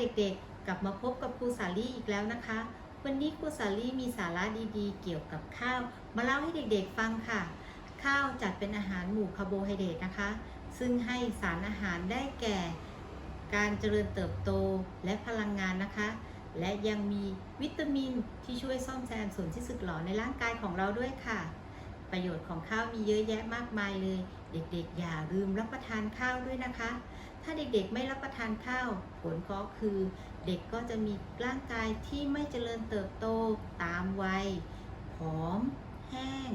เด็กๆ กลับมาพบกับครูสาลี่อีกแล้วนะคะ วันนี้ครูสาลี่มีสาระดีๆ เกี่ยวกับข้าว มาเล่าให้เด็กๆฟังค่ะ ข้าวจัดเป็นอาหารหมู่คาร์โบไฮเดรตนะคะ ซึ่งให้สารอาหารได้แก่ การเจริญเติบโตและพลังงานนะคะ และยังมีวิตามินที่ช่วยซ่อมแซมส่วนที่สึกหรอในร่างกายของเราด้วยค่ะ ประโยชน์ของข้าวมีเยอะแยะมากมายเลย เด็กๆ อย่าลืมรับประทานข้าวด้วยนะคะ ถ้าเด็กๆไม่รับประทานข้าว ผลก็คือ เด็กก็จะมีร่างกายที่ไม่เจริญเติบโตตามวัยผอม แห้ง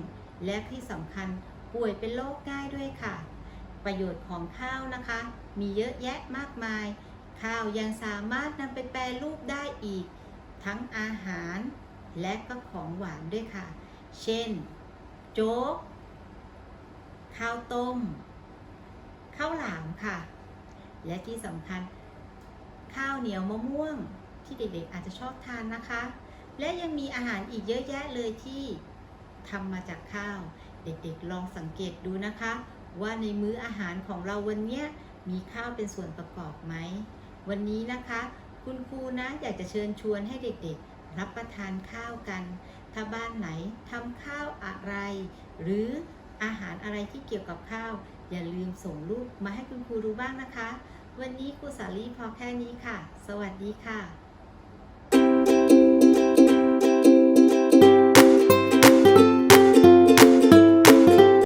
และที่สำคัญป่วยเป็นโรคง่ายด้วยค่ะ ประโยชน์ของข้าวนะคะ มีเยอะแยะมากมาย ข้าวยังสามารถนำไปแปรรูปได้อีก ทั้งอาหารและก็ของหวานด้วยค่ะ เช่น โจ๊ก ข้าวต้ม ข้าวหลามค่ะ และที่สำคัญ ข้าวเหนียวมะม่วงที่เด็กๆอาจจะชอบทานนะคะ และยังมีอาหารอีกเยอะแยะเลยที่ทำมาจากข้าว เด็กๆลองสังเกตดูนะคะ ว่าในมื้ออาหารของเราวันนี้มีข้าวเป็นส่วนประกอบไหม วันนี้นะคะ คุณครูนะอยากจะเชิญชวนให้เด็กๆ รับประทานข้าวกัน ถ้าบ้านไหนทำข้าวอะไร หรืออาหารอะไรที่เกี่ยวกับข้าว อย่าลืมส่งรูปมาให้คุณครูดูบ้างนะคะ วันนี้ครูสาลีพอแค่นี้ค่ะ สวัสดีค่ะ